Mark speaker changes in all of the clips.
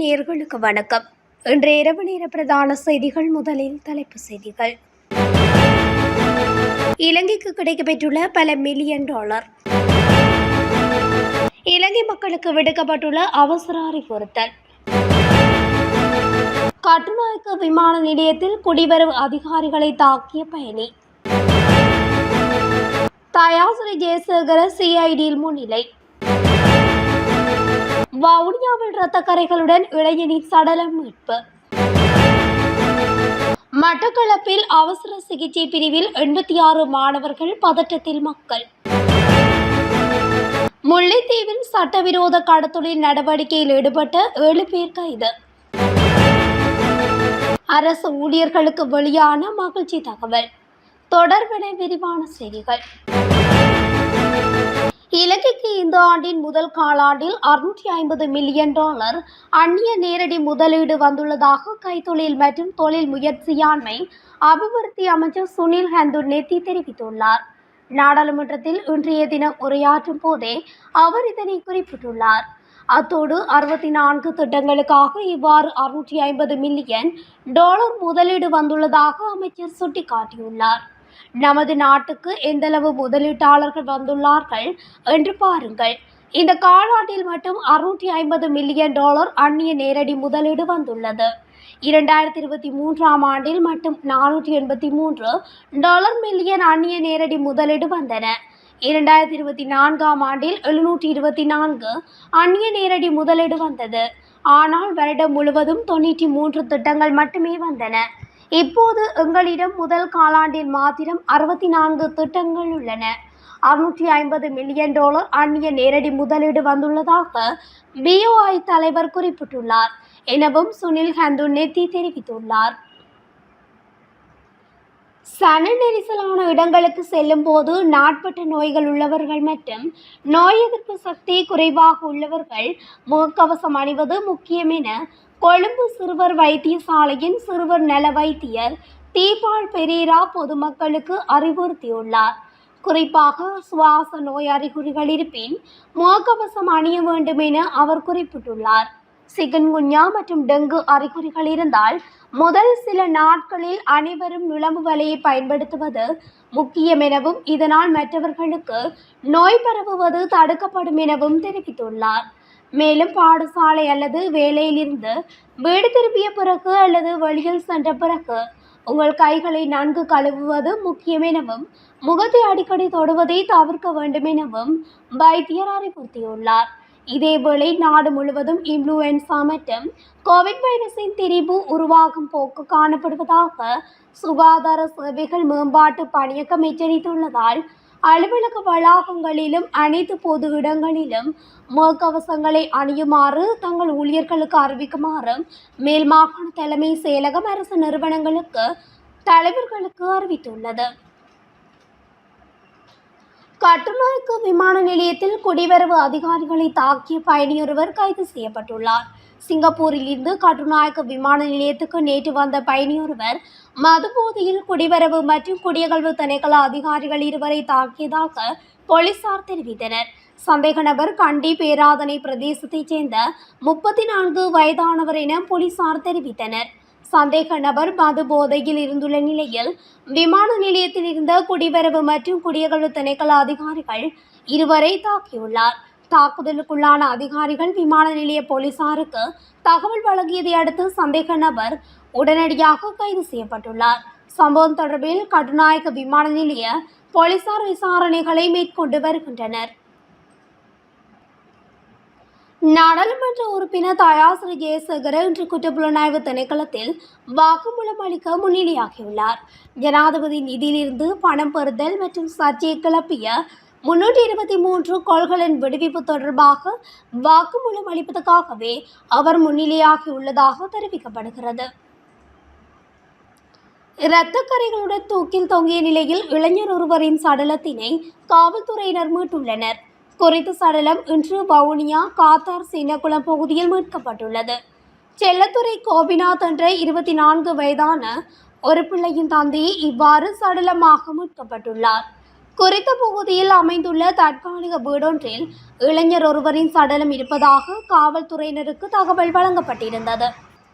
Speaker 1: நேர்களுக்கு வணக்கம். இன்றைய இரவு நேர பிரதான செய்திகள் முதலில் தலைப்பு செய்திகள். இலங்கைக்கு கிடைக்கப்பெற்றுள்ள பல மில்லியன் டாலர் இலங்கை மக்களுக்கு விடுக்கப்பட்டுள்ள அவசர அறிவுறுத்தல். கட்டுநாயக்க விமான நிலையத்தில் குடிவரவு அதிகாரிகளை தாக்கிய பயணி. தயாசிரி ஜெயசேகர சிஐடியில் முன்னிலை. வவுனியாவில் இரத்த கரைகளுடன் இளைஞனின் சடலம் மீட்பு. மட்டக்களப்பில் அவசர சிகிச்சை பிரிவில் எண்பத்தி ஆறு மாணவர்கள் பதட்டத்தில் மக்கள். முல்லைத்தீவில் சட்டவிரோத கடத்தொழில் நடவடிக்கையில் ஈடுபட்ட ஏழு பேர் கைது. அரசு ஊழியர்களுக்கு வெளியான மகிழ்ச்சி தகவல். தொடர்பென விரிவான செய்திகள். இலங்கைக்கு இந்த ஆண்டின் முதல் காலாண்டில் அறுநூற்றி ஐம்பது மில்லியன் டாலர் அந்நிய நேரடி முதலீடு வந்துள்ளதாக கைத்தொழில் மற்றும் தொழில் முயற்சியாண்மை அபிவிருத்தி அமைச்சர் சுனில் ஹந்துர்நெத்தி தெரிவித்துள்ளார். நாடாளுமன்றத்தில் இன்றைய தினம் உரையாற்றும் போதே அவர் இதனை குறிப்பிட்டுள்ளார். அத்தோடு அறுபத்தி நான்கு திட்டங்களுக்காக இவ்வாறு அறுநூற்றி ஐம்பது மில்லியன் டாலர் முதலீடு வந்துள்ளதாக அமைச்சர் சுட்டிக்காட்டியுள்ளார். நமது நாட்டுக்கு எந்தளவு முதலீட்டாளர்கள் வந்துள்ளார்கள் என்று பாருங்கள். இந்த காலாண்டில் மட்டும் அறுநூற்றி ஐம்பது மில்லியன் டாலர் அந்நிய நேரடி முதலீடு வந்துள்ளது. இரண்டாயிரத்தி இருபத்தி மூன்றாம் ஆண்டில் மட்டும் நானூற்றி எண்பத்தி மூன்று டாலர் மில்லியன் அந்நிய நேரடி முதலீடு வந்தன. இரண்டாயிரத்தி இருபத்தி நான்காம் ஆண்டில் எழுநூற்றி இருபத்தி நான்கு அந்நிய நேரடி முதலீடு வந்தது. ஆனால் வருடம் முழுவதும் தொண்ணூற்றி மூன்று திட்டங்கள் மட்டுமே வந்தன. இப்போது எங்களிடம் முதல் காலாண்டில் மாத்திரம் அறுபத்தி நான்கு திட்டங்கள் உள்ளன. அறுநூற்றி ஐம்பது மில்லியன் டாலர் அந்நிய நேரடி முதலீடு வந்துள்ளதாக பிஓஐ தலைவர் குறிப்பிட்டுள்ளார். எனவும் சுனில் ஹந்து நெத்தி தெரிவித்துள்ளார். சன நெரிசலான இடங்களுக்கு செல்லும் போது நாட்பட்ட நோய்கள் உள்ளவர்கள் மற்றும் நோய் எதிர்ப்பு சக்தி குறைவாக உள்ளவர்கள் முகக்கவசம் அணிவது முக்கியம் என கொழும்பு சிறுவர் வைத்தியசாலையின் சிறுவர் நல வைத்தியர் தீபால் பெரேரா பொதுமக்களுக்கு அறிவுறுத்தியுள்ளார். குறிப்பாக சுவாச நோய் அறிகுறிகள் இருப்பின் முகக்கவசம் அணிய வேண்டும் என அவர் குறிப்பிட்டுள்ளார். சிகன்குன்யா மற்றும் டெங்கு அறிகுறிகள் இருந்தால் முதல் சில நாட்களில் அனைவரும் நுழம்பு வலையை பயன்படுத்துவது முக்கியம் எனவும் இதனால் மற்றவர்களுக்கு நோய் பரவுவது தடுக்கப்படும் எனவும் தெரிவித்துள்ளார். மேலும் பாடசாலை அல்லது வேலையிலிருந்து வீடு திரும்பிய பிறகு அல்லது வழியில் சென்ற பிறகு உங்கள் கைகளை நன்கு கழுவுவது முக்கியம் எனவும் முகத்தை அடிக்கடி தொடுவதை தவிர்க்க வேண்டும் எனவும் வைத்தியர் அறிவுறுத்தியுள்ளார். இதேவேளை நாடு முழுவதும் இன்ஃப்ளூயன்சா மற்றும் கோவிட் வைரஸின் திரிபு உருவாகும் போக்கு காணப்படுவதாக சுகாதார சேவைகள் மேம்பாட்டு பணியகம் எச்சரித்துள்ளதால் அலுவலக வளாகங்களிலும் அனைத்து பொது இடங்களிலும் முகக்கவசங்களை அணியுமாறு தங்கள் ஊழியர்களுக்கு அறிவிக்குமாறு மேல் மாகாண தலைமை செயலகம் அரசு நிறுவனங்களுக்கு தலைவர்களுக்கு அறிவித்துள்ளது. கட்டுநாய்க்கு விமான நிலையத்தில் குடிவரவு அதிகாரிகளை தாக்கிய பயணியொருவர் கைது செய்யப்பட்டுள்ளார். சிங்கப்பூரில் இருந்து கட்டுநாயக்க விமான நிலையத்துக்கு நேற்று வந்த பயணியொருவர் மதுபோதையில் குடிவரவு மற்றும் குடியகழ்வு திணைக்கள அதிகாரிகள் இருவரை தாக்கியதாக போலீசார் தெரிவித்தனர். சந்தேக நபர் கண்டி பேராதனை பிரதேசத்தைச் சேர்ந்த முப்பத்தி நான்கு வயதானவர் என போலீசார் தெரிவித்தனர். சந்தேக நபர் மது போதையில் இருந்துள்ள நிலையில் விமான நிலையத்தில் இருந்த குடிவரவு மற்றும் குடியகழ்வு திணைக்கள அதிகாரிகள் இருவரை தாக்கியுள்ளார். தாக்குதலுக்குள்ளான அதிகாரிகள் விமான நிலைய போலீசாருக்கு தகவல் வழங்கியதை அடுத்து சந்தேக நபர் உடனடியாக கைது செய்யப்பட்டுள்ளார். சம்பவம் தொடர்பில் கட்டுநாயக்க விமான நிலைய போலீசார் விசாரணைகளை மேற்கொண்டு வருகின்றனர். நாடாளுமன்ற உறுப்பினர் தயாசிரி ஜெயசேகர இன்று குற்றப்புலனாய்வு திணைக்களத்தில் வாக்குமூலம் அளிக்க முன்னிலையாகியுள்ளார். ஜனாதிபதி நிதியிலிருந்து பணம் பெறுதல் மற்றும் சர்ச்சையை கிளப்பிய முன்னூற்றி இருபத்தி மூன்று கோள்களின் விடுவிப்பு தொடர்பாக வாக்குமூலம் அளிப்பதற்காகவே அவர் முன்னிலையாகியுள்ளதாக தெரிவிக்கப்படுகிறது. இரத்தக்கரைகளுடன் தூக்கில் தொங்கிய நிலையில் இளைஞர் ஒருவரின் சடலத்தினை காவல்துறையினர் மீட்டுள்ளனர். குறித்த சடலம் இன்று வவுனியா காத்தார் சீனகுளம் பகுதியில் மீட்கப்பட்டுள்ளது. செல்லத்துறை கோபிநாத் என்ற இருபத்தி நான்கு வயதான ஒரு பிள்ளையின் தந்தையை இவ்வாறு சடலமாக மீட்கப்பட்டுள்ளார். குறித்த பகுதியில் அமைந்துள்ள தற்காலிக வீடொன்றில் இளைஞர் ஒருவரின் சடலம் இருப்பதாக காவல்துறையினருக்கு தகவல் வழங்கப்பட்டிருந்தது.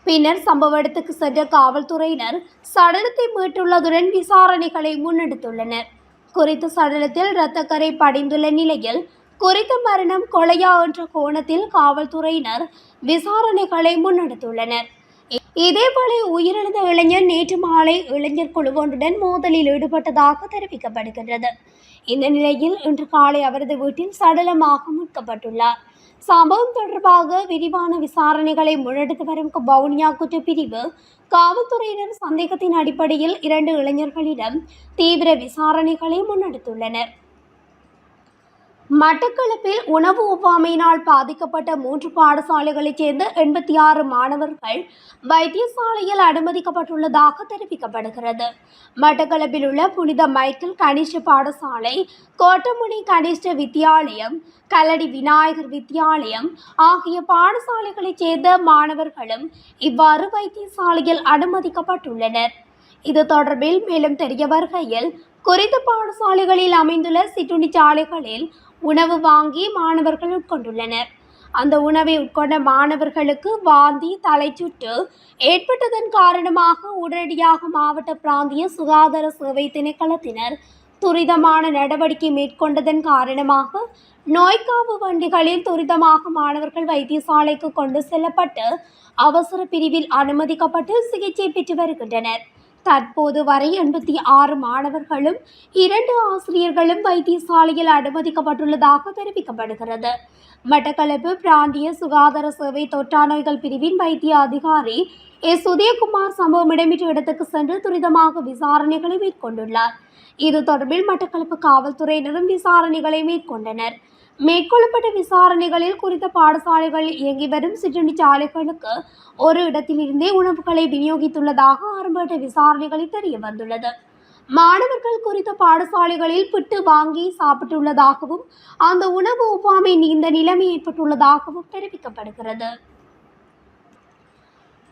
Speaker 1: பின்னர் சம்பவ இடத்துக்கு சென்ற காவல்துறையினர் சடலத்தை மீட்டுள்ளதுடன் விசாரணைகளை முன்னெடுத்துள்ளனர். குறித்த சடலத்தில் இரத்தக்கரை படிந்துள்ள நிலையில் குறித்த மரணம் கொலையா என்ற கோணத்தில் காவல்துறையினர் விசாரணைகளை முன்னெடுத்துள்ளனர். இதேபோல உயிரிழந்த இளைஞர் நேற்று மாலை இளைஞர் குழு ஒன்றுடன் மோதலில் ஈடுபட்டதாக தெரிவிக்கப்படுகின்றது. இந்த நிலையில் இன்று காலை அவரது வீட்டில் சடலமாக மீட்கப்பட்டுள்ளார். சம்பவம் தொடர்பாக விரிவான விசாரணைகளை முன்னெடுத்து வரும் பவுனியா குற்றப்பிரிவு காவல்துறையினர் சந்தேகத்தின் அடிப்படையில் இரண்டு இளைஞர்களிடம் தீவிர விசாரணைகளை முன்னெடுத்துள்ளனர். மட்டக்களப்பில் உணவு ஒவ்வாமையினால் பாதிக்கப்பட்ட மூன்று பாடசாலைகளைச் சேர்ந்த எண்பத்தி ஆறு மாணவர்கள் வைத்தியசாலையில் அனுமதிக்கப்பட்டுள்ளதாக தெரிவிக்கப்படுகிறது. மட்டக்களப்பில் உள்ள புனித மைக்கேல் கனிஷ்ட பாடசாலை கோட்டமுனி கனிஷ்ட வித்தியாலயம் கல்லடி விநாயகர் வித்தியாலயம் ஆகிய பாடசாலைகளைச் சேர்ந்த மாணவர்களும் இவ்வாறு வைத்தியசாலையில் அனுமதிக்கப்பட்டுள்ளனர். இது தொடர்பில் மேலும் தெரிய வருகையில் குறித்த பாடசாலைகளில் அமைந்துள்ள சிற்றுண்டி சாலைகளில் உணவு வாங்கி மாணவர்கள் உட்கொண்டுள்ளனர். அந்த உணவை உட்கொண்ட மாணவர்களுக்கு வாந்தி தலைச்சுற்று ஏற்பட்டதன் காரணமாக உடனடியாக மாவட்ட பிராந்திய சுகாதார சேவை திணைக்களத்தினர் துரிதமான நடவடிக்கை மேற்கொண்டதன் காரணமாக நோய்க்காவு வண்டிகளில் துரிதமாக மாணவர்கள் வைத்தியசாலைக்கு கொண்டு செல்லப்பட்டு அவசர பிரிவில் அனுமதிக்கப்பட்டு சிகிச்சை பெற்று வருகின்றனர். தற்போது வரை எண்பத்தி ஆறு மாணவர்களும் இரண்டு ஆசிரியர்களும் வைத்தியசாலையில் அனுமதிக்கப்பட்டுள்ளதாக தெரிவிக்கப்படுகிறது. மட்டக்களப்பு பிராந்திய சுகாதார சேவை தொற்றா நோய்கள் பிரிவின் வைத்திய அதிகாரி எஸ். உதயகுமார் சம்பவம் இடம்பெற்ற இடத்துக்கு சென்று துரிதமாக விசாரணைகளை மேற்கொண்டுள்ளார். இது தொடர்பில் மட்டக்களப்பு காவல்துறையினரும் விசாரணைகளை மேற்கொண்டனர். மேற்கொள்ளப்பட்ட விசாரணைகளில் குறித்த பாடசாலைகளில் இயங்கி வரும் சிற்றுண்டி சாலைகளுக்கு ஒரு இடத்திலிருந்தே உணவுகளை விநியோகித்துள்ளதாக ஆரம்பட்ட விசாரணைகளில் தெரிய வந்துள்ளது மாணவர்கள் குறித்த பாடசாலைகளில் பிட்டு வாங்கி சாப்பிட்டுள்ளதாகவும் அந்த உணவு ஒவ்வாமை நீண்ட நிலைமை ஏற்பட்டுள்ளதாகவும் தெரிவிக்கப்படுகிறது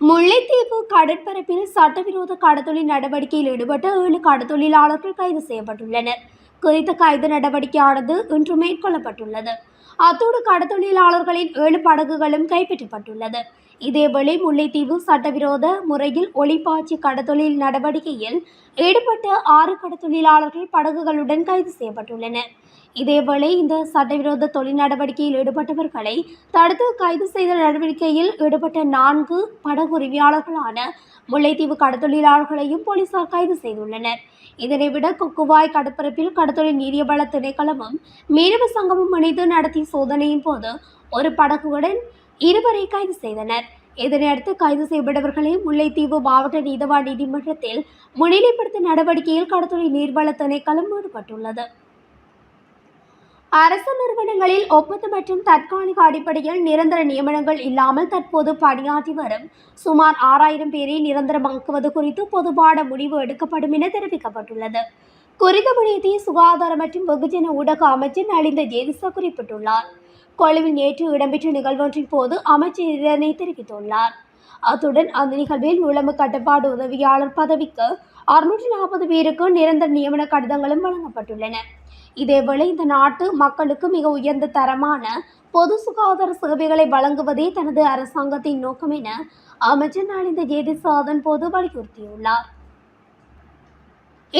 Speaker 1: முல்லைத்தீவு கடற்பரப்பில் சட்டவிரோத கடத்தொழில் நடவடிக்கையில் ஈடுபட்ட ஏழு கடத்தொழிலாளர்கள் கைது செய்யப்பட்டுள்ளனர் குறித்த கைது நடவடிக்கையானது இன்று மேற்கொள்ளப்பட்டுள்ளது. அத்தோடு கடத்தொழிலாளர்களின் ஏழு படகுகளும் கைப்பற்றப்பட்டுள்ளது. இதேவேளை முல்லைத்தீவு சட்டவிரோத முறையில் ஒளிப்பாய்ச்சி கடத்தொழில் நடவடிக்கையில் ஈடுபட்ட ஆறு கடத்தொழிலாளர்கள் படகுகளுடன் கைது செய்யப்பட்டுள்ளனர். இதேவேளை இந்த சட்டவிரோத தொழில் நடவடிக்கையில் ஈடுபட்டவர்களை தடுத்து கைது செய்த நடவடிக்கையில் ஈடுபட்ட நான்கு படகு உரிமையாளர்களான முல்லைத்தீவு கடத்தொழிலாளர்களையும் போலீசார் கைது செய்துள்ளனர். இதனை விட கொக்குவாய் கடற்பரப்பில் கடத்தொழில் நீரியவள திணைக்களமும் மீனவ சங்கமும் இணைந்து நடத்திய சோதனையின் போது ஒரு படகுடன் இருவரை கைது செய்தனர். இதனையடுத்து கைது செய்யப்பட்டவர்களை முல்லைத்தீவு மாவட்ட நீதவான் நீதிமன்றத்தில் முன்னிலைப்படுத்தும் நடவடிக்கையில் கடத்தொழில் நீர்வள திணைக்களம் ஈடுபட்டுள்ளது. அரசு நிறுவனங்களில் ஒப்பந்த மற்றும் தற்காலிக அடிப்படையில் நிரந்தர நியமனங்கள் இல்லாமல் தற்போது பணியாற்றி வரும். சுமார் ஆறாயிரம் பேரை நிரந்தரமாக்குவது குறித்து பொதுவான முடிவு எடுக்கப்படும் என தெரிவிக்கப்பட்டுள்ளது. குறித்த விடயத்தை சுகாதார மற்றும் வெகுஜன ஊடக அமைச்சர் நலிந்த ஜேதிசா குறிப்பிட்டுள்ளார். கொழுவில் நேற்று இடம்பெற்ற நிகழ்வொன்றின் போது அமைச்சர் இதனை தெரிவித்துள்ளார். அத்துடன் அந்த நிகழ்வில் நுழம்பு கட்டுப்பாடு உதவியாளர் பதவிக்கு அறுநூற்றி நாற்பது பேருக்கு நிரந்தர நியமன கடிதங்களும் வழங்கப்பட்டுள்ளன. இதேவேளை இந்த நாட்டு மக்களுக்கு மிக உயர்ந்த தரமான பொது சுகாதார சேவைகளை வழங்குவதே தனது அரசாங்கத்தின் நோக்கம் என அமைச்சர் நலிந்த ஜேதிசாதன் போது வலியுறுத்தியுள்ளார்.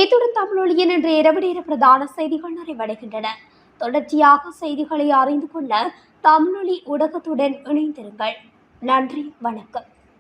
Speaker 1: இத்துடன் தமிழொழியின் இன்று இரவு நேர பிரதான செய்திகள் நிறைவடைகின்றன. தொடர்ச்சியாக செய்திகளை அறிந்து கொள்ள தமிழொலி ஊடகத்துடன் இணைந்திருங்கள். நன்றி வணக்கம்.